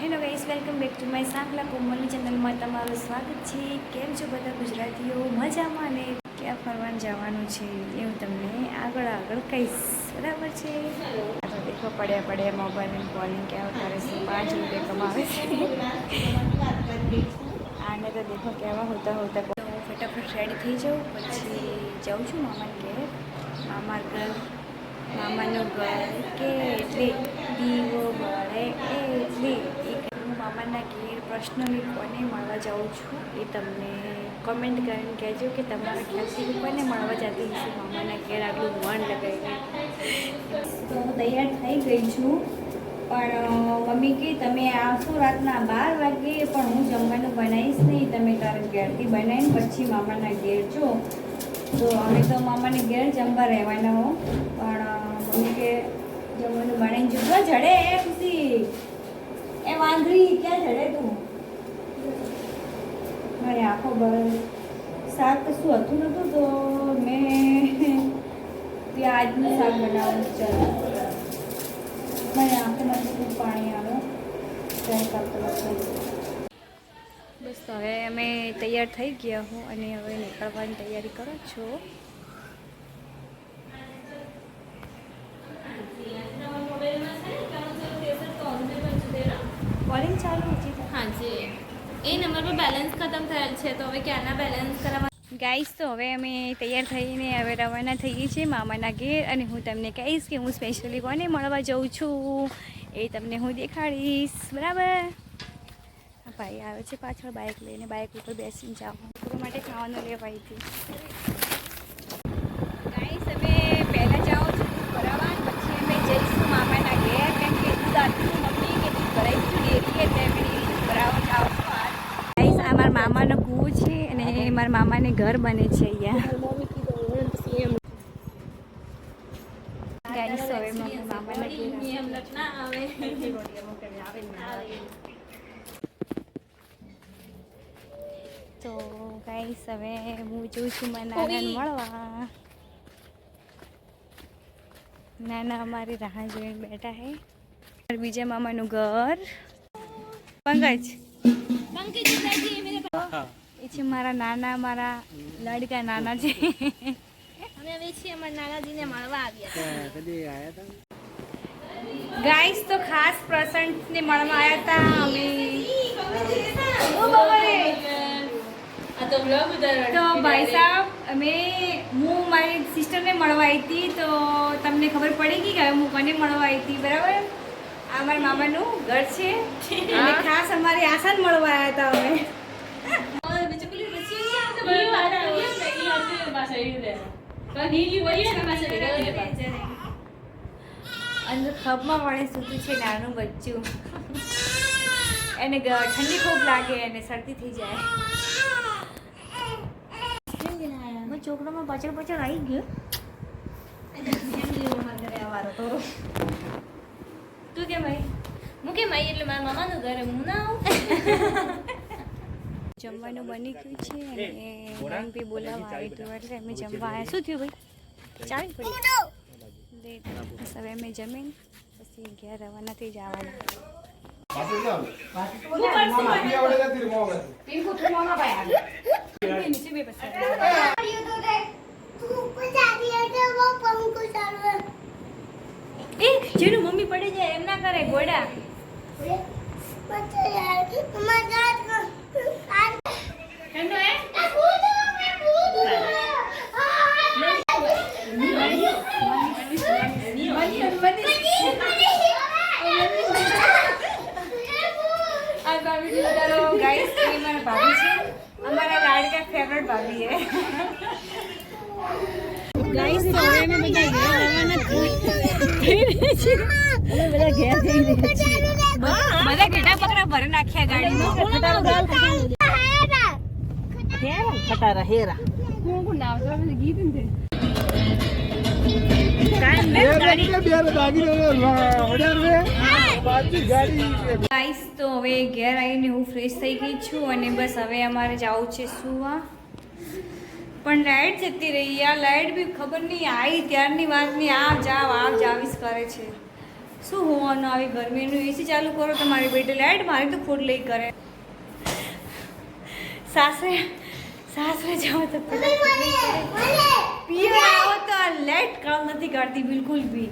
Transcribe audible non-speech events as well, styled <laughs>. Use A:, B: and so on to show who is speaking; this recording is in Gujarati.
A: Hello guys welcome back to my Sankla કોમલની ચેનલમાં તમારું સ્વાગત છે. કેમ છો બધા ગુજરાતીઓ? મજામાં ને? ક્યાં ફરવાનું જવાનું છે? એવું તમને આગળ આગળ કહીશ. બરાબર છે? આ તો દેખો પડ્યા પડ્યા મોબાઈલ કોલિંગ કેવા કરે છે. પાંચ રૂપિયા કમાવે છે. આને તો દેખો કેવા હોતા હોતા હું ફટાફટ રેડી થઈ જાઉં. પછી જાઉં છું મામાને ઘેર. મામા ઘર, મામાનું ઘર કે એટલે દીવો હું મામાના ઘેર પર્સનલી કોને મળવા જાઉં છું એ તમને કમેન્ટ કરીને કહેજો કે તમારા ખ્યાલથી હું કોને મળવા જતી હશે. મામાના ઘેર આટલું મન લગાવીને. તો હું તૈયાર થઈ ગઈ છું. પણ મમ્મી કે તમે આવશો રાતના બાર વાગે, પણ હું જમવાનું બનાવીશ નહીં. તમે તારા ઘેરથી બનાવીને પછી મામાના ઘેર જો. તો અમે તો મામાને ઘેર જમવા રહેવાના હો. પણ મમ્મી કે જમવાનું બનાવીને જુદવા જડે. એ ક્યાં ચડે તું? મારે આખો બસ શાક કશું હતું નહોતું તો મેં પ્યાજનું શાક બનાવવાનું ચાલુ મારે આંખોમાંથી ખૂબ પાણી આવે. ટ્રાય કરતો બસ હવે અમે તૈયાર થઈ ગયા હું અને હવે નીકળવાની તૈયારી કરો છો. કોલિંગ ચાલુ
B: છે? હાજી. એ નંબર પર બેલેન્સ ખતમ થયેલ છે તો હવે ક્યારના બેલેન્સ કરાવવા?
A: ગાઈસ તો હવે અમે તૈયાર થઈને હવે રવાના થઈએ છીએ મામાના ઘેર અને હું તમને કહીશ કે હું સ્પેશિયલી કોને મળવા જાઉં છું એ તમને હું દેખાડીશ. બરાબર? ભાઈ આવે છે પાછળ બાઇક લઈને બાઇક ઉપર બેસીને જાઓ માટે ખાવાનું લેવા આવી હતી ગાઈસ અમે પહેલાં જાઓ છું ભરાવા પછી અમે જઈશું મામાના ઘેર કેમ કે દૂધ આપીશું મમ્મી કે દૂધ ભરાઈશું ડેરી એટલે અમે ડેરી ભરાવા જાઉં છું આજ ગાઈસ આ મારા મામાનો કૂવો છે અને મારા મામાને ઘર બને છે અહીંયા. તો ગાઈસ હવે હું જોઉં છું મને નાનાને મળવા. નાના અમારી રાહ જોઈને બેઠા હે. બીજા મામાનું ઘર. પંકજ.
B: પંકજ
A: એ છે મારા નાના મારા લડકા નાના છે.
B: અમે હવે છીએ અમારા નાનાજીને મળવા આવ્યા.
A: ગાઈસ તો ખાસ પ્રસંગને મળવા આવ્યા હતા અમે.
B: તો
A: ભાઈ સાહેબ અમે હું મારી સિસ્ટરને મળવા આવી હતી તો તમને ખબર પડી ગઈ કે હવે હું કોને મળવા આવી હતી બરાબર? આ મારા મામાનું ઘર છે. અને ખાસ અમારી આસાન મળવા આવ્યા હતા અમે. અંદર ખબમાં વળે સૂતું છે નાનું બચ્ચું. એને ઠંડી ખૂબ લાગે અને શરદી થઈ જાય. મારો છોકરામાં પાછળ પાછળ આવી ગયો. તું કે ભાઈ
B: કેમ માઈ એટલે મારા મામાનું ઘરે હું ના આવું? <laughs>
A: જમવાનું બની ગયું છે અને બી બોલાવવા આવી હતું એટલે અમે જમવા આવ્યા. શું થયું ભાઈ? ચાલી પડી. બસ હવે અમે જમીન પછી ઘેર રવાના થઈ જવાના. એ જેનું મમ્મી પડી જાય એમ ના કરે ગોડા ઠંડો હે આ ભાભી બિચારો ગાઈસ એ મારા ભાભી છે અમારા લાડકા ફેવરેટ ભાભી હે ગાઈસ તો હવે અમે બધા ઘેર રવાના થઈ અમે બધા ઘેર જઈ રહ્યા છીએ બધા ઘેટા પકડા ભરી નાખ્યા ગાડીમાં
C: ખટારા હેરા
A: ગાઈસ તો હવે ઘેર આવીને હું ફ્રેશ થઈ ગઈ છું અને બસ હવે અમારે જવું છે સુવા. પણ લાઇટ જતી રહી. આ લાઇટ બી ખબર નહીં આવી ત્યારની વાતની આવ જાવ આવ જાવીશ કરે છે. શું હોવાનું આવી ગરમીનું? એસી ચાલુ કરો તો મારી બેટી લાઈટ મારી તો ખોટ લઈ કરે. સાસરે સાસરે જાઓ તો. પિયર આવો તો આ લાઈટ કામ નથી કરતી બિલકુલ બી.